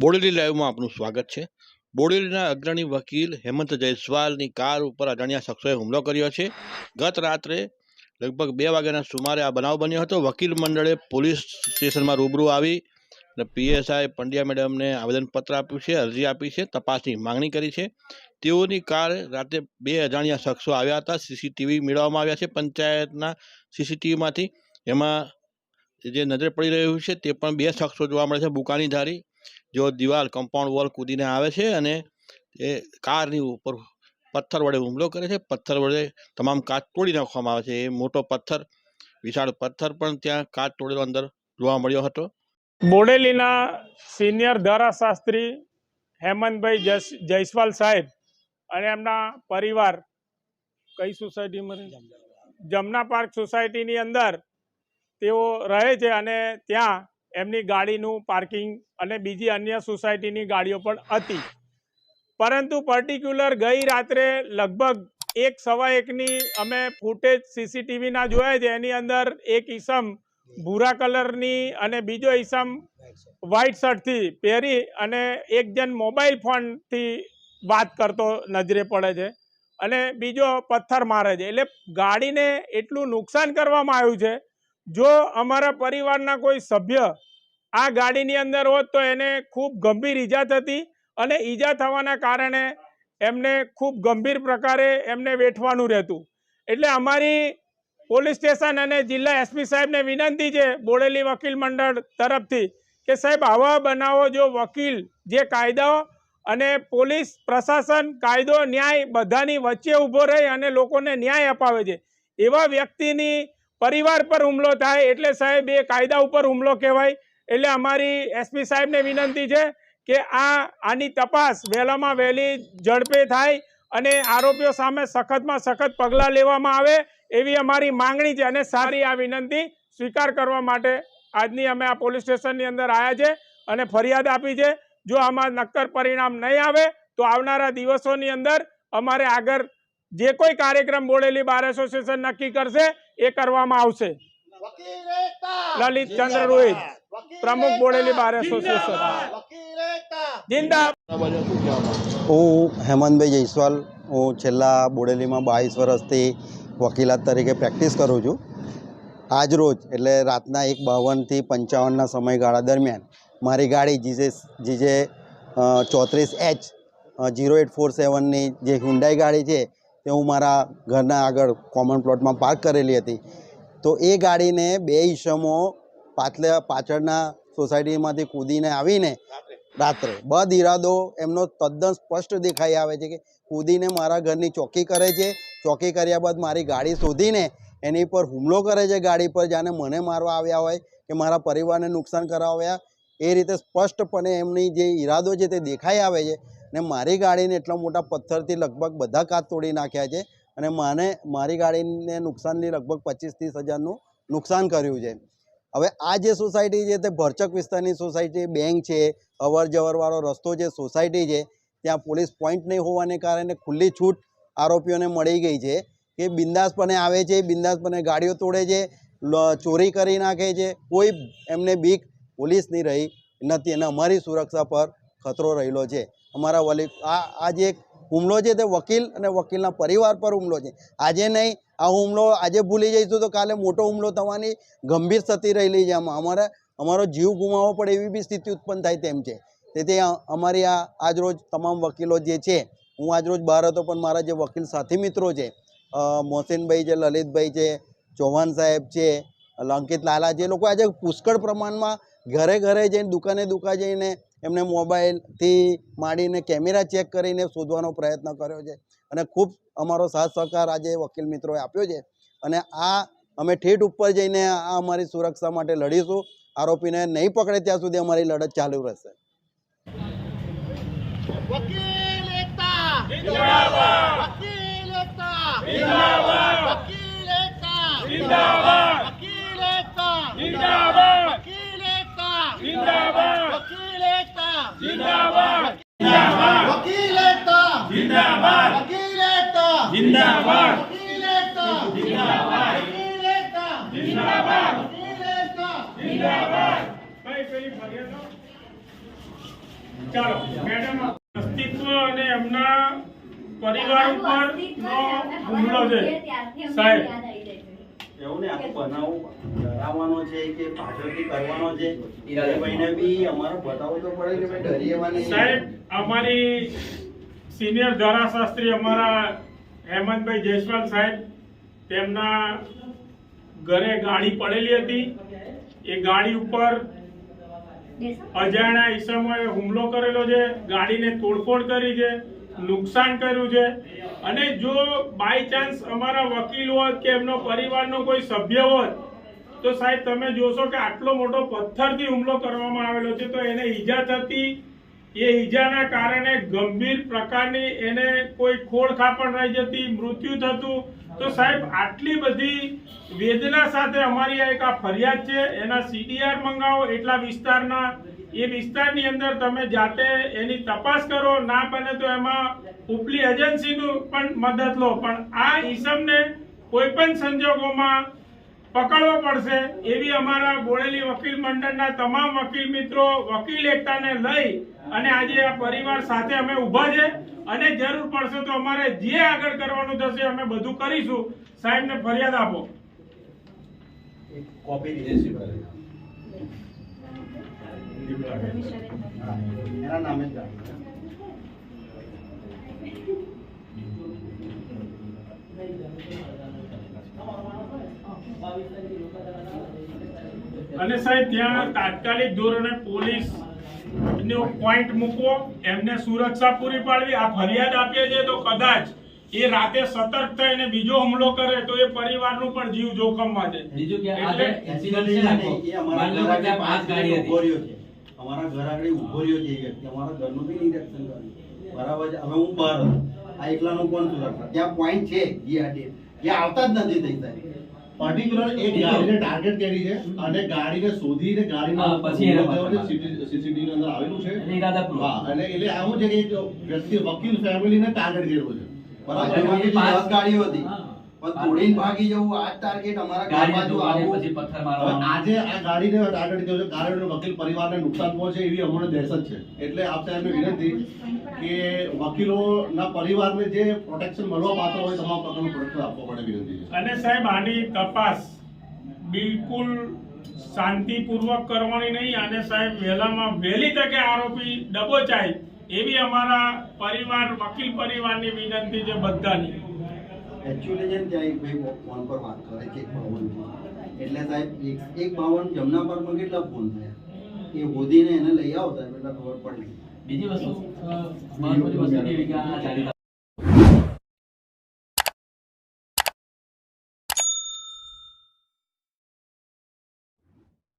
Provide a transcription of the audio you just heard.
બોડેલી લાઈવમાં આપનું સ્વાગત છે. બોડેલીના અગ્રણી વકીલ હેમંત જયસ્વાલની કાર ઉપર અજાણ્યા શખ્સોએ હુમલો કર્યો છે. ગત રાત્રે લગભગ બે વાગ્યાના સુમારે આ બનાવ બન્યો હતો. વકીલ મંડળે પોલીસ સ્ટેશનમાં રૂબરૂ આવી અને પીએસઆઈ પંડ્યા મેડમને આવેદનપત્ર આપ્યું છે, અરજી આપી છે, તપાસની માંગણી કરી છે. તેઓની કાર રાતે બે અજાણ્યા શખ્સો આવ્યા હતા. સીસીટીવી મેળવવામાં આવ્યા છે પંચાયતના સીસીટીવીમાંથી. એમાં જે નજરે પડી રહ્યું છે તે પણ બે શખ્સો જોવા મળે છે. બુકાની જેઓ દિવાલ કમ્પાઉન્ડ વોલ કૂદીને આવે છે અને એ કારની ઉપર પથ્થર વડે હુમલો કરે છે, પથ્થર વડે તમામ કાચ તોડી નાખવામાં આવે છે. એ મોટો પથ્થર, વિશાળ પથ્થર પણ ત્યાં કાચ તોડેલો અંદર જોવા મળ્યો હતો. બોડેલીના સિનિયર ધારાશાસ્ત્રી હેમંતભાઈ જયસ્વાલ સાહેબ અને એમના પરિવાર કઈ સોસાયટીમાં જમના પાર્ક સોસાયટીની અંદર તેઓ રહે છે અને ત્યાં એમની ગાડીનું પાર્કિંગ અને બીજી અન્ય સોસાયટીની ગાડીઓ પણ હતી. પરંતુ પર્ટિક્યુલર ગઈ રાત્રે લગભગ એક સવા એકની અમે ફૂટેજ સીસીટીવીના જોયા છે. એની અંદર એક ઈસમ ભૂરા કલરની અને બીજો ઈસમ વ્હાઇટ શર્ટથી પહેરી અને એક જણ મોબાઈલ ફોનથી વાત કરતો નજરે પડે છે અને બીજો પથ્થર મારે છે. એટલે ગાડીને એટલું નુકસાન કરવામાં આવ્યું છે જો અમારા પરિવારના કોઈ સભ્ય આ ગાડીની અંદર હોત તો એને ખૂબ ગંભીર ઈજા થતી અને ઈજા થવાના કારણે એમને ખૂબ ગંભીર પ્રકારે એમને વેઠવાનું રહેતું. એટલે અમારી પોલીસ સ્ટેશન અને જિલ્લા એસપી સાહેબને વિનંતી છે બોડેલી વકીલ મંડળ તરફથી કે સાહેબ આવા બનાવો જો વકીલ જે કાયદાઓ અને પોલીસ પ્રશાસન કાયદો ન્યાય બધાની વચ્ચે ઊભો રહી અને લોકોને ન્યાય અપાવે છે. એવા વ્યક્તિની પરિવાર પર હુમલો થાય એટલે સાહેબ એ કાયદા ઉપર હુમલો કહેવાય. એટલે અમારી એસપી સાહેબને વિનંતી છે કે આ, આની તપાસ વહેલામાં વહેલી ઝડપે થાય અને આરોપીઓ સામે સખતમાં સખત પગલાં લેવામાં આવે એવી અમારી માંગણી છે અને સારી આ વિનંતી સ્વીકાર કરવા માટે આજની અમે આ પોલીસ સ્ટેશનની અંદર આવ્યા છે અને ફરિયાદ આપી છે. જો આમાં નક્કર પરિણામ નહીં આવે તો આવનારા દિવસોની અંદર અમારે આગળ જે કોઈ કાર્યક્રમ બોડેલી બાર એસોસિએશન નક્કી કરશે, એ કરવામાં આવશે. લલિત ચંદ્ર રોહિત, પ્રમુખ બોડેલી બાર એસોસિએશન જિંદા હું હેમંતભાઈ જયસ્વાલ, હું છેલ્લા બોડેલીમાં બાવીસ વર્ષથી વકીલાત તરીકે પ્રેક્ટિસ કરું છું. આજ રોજ, એટલે રાતના એક બાવનથી પંચાવનના સમયગાળા દરમિયાન, મારી ગાડી જીજે જીજે ચોત્રીસ એચ જીરો એટ ફોર સેવનની જે હુંડાઈ ગાડી છે તે હું મારા ઘરના આગળ કોમન પ્લોટમાં પાર્ક કરેલી હતી. તો એ ગાડીને બે ઈસમો પાછલા પાછળના સોસાયટીમાંથી કૂદીને આવીને રાત્રે બદ ઈરાદો એમનો તદ્દન સ્પષ્ટ દેખાઈ આવે છે કે કૂદીને મારા ઘરની ચોકી કરે છે. ચોકી કર્યા બાદ મારી ગાડી શોધીને એની પર હુમલો કરે છે ગાડી પર, જાણે મને મારવા આવ્યા હોય કે મારા પરિવારને નુકસાન કરાવ્યા. એ રીતે સ્પષ્ટપણે એમની જે ઈરાદો છે તે દેખાઈ આવે છે. ને મારી ગાડીને એટલા મોટા પથ્થરથી લગભગ બધા કાચ તોડી નાખ્યા છે અને મને મારી ગાડીને નુકસાનની લગભગ પચીસ ત્રીસ હજારનું નુકસાન કર્યું છે. હવે આ જે સોસાયટી છે તે ભરચક વિસ્તારની સોસાયટી, બેંક છે અવર જવરવાળો રસ્તો છે સોસાયટી છે, ત્યાં પોલીસ પોઈન્ટ નહીં હોવાને કારણે ખુલ્લી છૂટ આરોપીઓને મળી ગઈ છે કે બિંદાસપણે આવે છે, બિંદાસપણે ગાડીઓ તોડે છે ચોરી કરી નાખે છે, કોઈ એમને બીક પોલીસની રહી નથી અને અમારી સુરક્ષા પર ખતરો રહેલો છે. અમારા વલી આ આ જે એક હુમલો છે તે વકીલ અને વકીલના પરિવાર પર હુમલો છે. આજે નહીં, આ હુમલો આજે ભૂલી જઈશું તો કાલે મોટો હુમલો થવાની ગંભીર સ્થિતિ રહેલી છે આમાં. અમારે, અમારો જીવ ગુમાવવો પડે એવી બી સ્થિતિ ઉત્પન્ન થાય તેમ છે. તેથી અમારી આ આજરોજ તમામ વકીલો જે છે, હું આજરોજ બહાર હતો પણ મારા જે વકીલ સાથી મિત્રો છે મોહસિનભાઈ છે, લલિતભાઈ છે, ચૌહાણ સાહેબ છે અંકિત લાલા જે લોકો આજે પુષ્કળ પ્રમાણમાં ઘરે ઘરે જઈને દુકાને દુકાન જઈને એમને મોબાઈલથી માંડીને કેમેરા ચેક કરીને શોધવાનો પ્રયત્ન કર્યો છે. અને ખૂબ અમારો સાથ સહકાર આજે વકીલ મિત્રોએ આપ્યો છે. અને આ અમે ઠેઠ ઉપર જઈને આ અમારી સુરક્ષા માટે લડીશું. આરોપીને નહીં પકડે ત્યાં સુધી અમારી લડત ચાલુ રહેશે. વકીલ એકતા. ચાલો મેડમ અસ્તિત્વ અને એમના પરિવાર ઉપર નો હુમલો છે. સાહેબ. એવું ને આ તો ડરાવવાનો છે કે પાછળથી કરવાનો છે? એ ભાઈને બી અમારે બતાવવું તો પડે કે ભાઈ ડરી એવા સાહેબ અમારી સિનિયર ધારાશાસ્ત્રી અમારા હેમંતભાઈ જયસ્વાલ સાહેબ તેમના ઘરે ગાડી પડેલી હતી. એ ગાડી ઉપર અજાણ્યા ઈસમોએ હુમલો કરેલો છે, ગાડીને તોડફોડ કરી છે, નુકસાન કર્યું છે. અને જો બાય ચાન્સ અમારા વકીલ હોત કે એમનો પરિવારનો કોઈ સભ્ય હોત, તો સાહેબ તમે જોશો કે આટલો મોટો પથ્થરથી હુમલો કરવામાં આવેલો છે, તો એને ઈજા થતી, એ ઈજાના કારણે ગંભીર પ્રકારની એને કોઈ ખોડ ખાપણ રહી જતી, મૃત્યુ થતું તો સાહેબ, આટલી બધી વેદના સાથે અમારી આ એક આ ફરિયાદ છે, એના સીડીઆર મંગાવો, એટલા વિસ્તારના, એ વિસ્તારની અંદર તમે જાતે એની તપાસ કરો, ના બને તો એમાં ઉપલી એજન્સીનું પણ મદદ લો. પણ આ ઈસમને કોઈ પણ સંજોગોમાં પકડવો પડશે એવી અમારા બોડેલી વકીલ મંડળના તમામ વકીલ મિત્રો વકીલ એકતાને લઈ અને આજે આ પરિવાર સાથે અમે ઊભા છે. અને જરૂર પડશે તો અમારે જે આગળ કરવાનું થશે અમે બધું કરીશું. સાહેબને ફરિયાદ આપો. કોપી એના નામે જ અને સાહેબ ત્યાં તાત્કાલિક ધોરણે પોલીસ નો પોઈન્ટ મૂકવો એમને સુરક્ષા પૂરી પાડવી આ ફરિયાદ આપીએ છીએ તો કદાચ એ રાતે સતર્ક થઈને બીજો હુમલો કરે તો એ પરિવારનું પણ જીવ જોખમમાં છે બીજું કે અમારા ઘર આગળ પાંચ ગાડી ઊભો હતી. રહ્યો છે. અમારા ઘર આગળ ઊભો રહ્યો છે વ્યક્તિ. અમારા ઘરનું બી નિરીક્ષણ કર્યું બરાબર છે? હવે હું બહાર આ એકલાનું કોણ સુરક્ષા? ત્યાં પોઈન્ટ છે જે આવતા જ નથી થઈ સાહેબ પર્ટિક્યુલર એક ગાડીને ટાર્ગેટ કરી છે અને ગાડીને શોધીને ગાડીના પછી ની અંદર આવેલું છે. હા એટલે એટલે આવું છે કે વ્યક્તિ વકીલ ફેમિલીને ટાર્ગેટ કર્યો છે. બરાબર? ગાડીઓ હતી. હા. પણ તોડીને ભાગી જવું આ ટાર્ગેટ અમારા ઘર ગાડી બાજુ આવવું પછી પથ્થર મારવાનો આજે આ ગાડીને ટાર્ગેટ કર્યો છે કારણ કે વકીલ પરિવારને નુકસાન પહોંચે એવી અમને દહેશત છે. એટલે આપ સાહેબને વિનંતી કે વકીલોના પરિવારને જે પ્રોટેક્શન મળવા પાત્ર હોય તમામ પ્રકારનું પ્રોટેક્શન આપવા માટે વિનંતી છે. અને સાહેબ આની તપાસ બિલકુલ શાંતિપૂર્વક કરવાની નહીં અને સાહેબ વહેલામાં વહેલી તકે આરોપી દબોચાય એવી અમારા પરિવાર વકીલ પરિવારની વિનંતી છે બધાની. એકચ્યુઅલી છે ને ત્યાં એક ભાઈ ફોન પર વાત કરે છે, એક બાવનથી. એટલે સાહેબ, એક એક બાવન જમના પાર્કમાં કેટલા ફોન થયા? એ હોદીને એને લઈ આવો સાહેબ, એટલે ખબર પડી બીજી વસ્તુ મહત્વની વસ્તુ એવી કે આ જાણીતા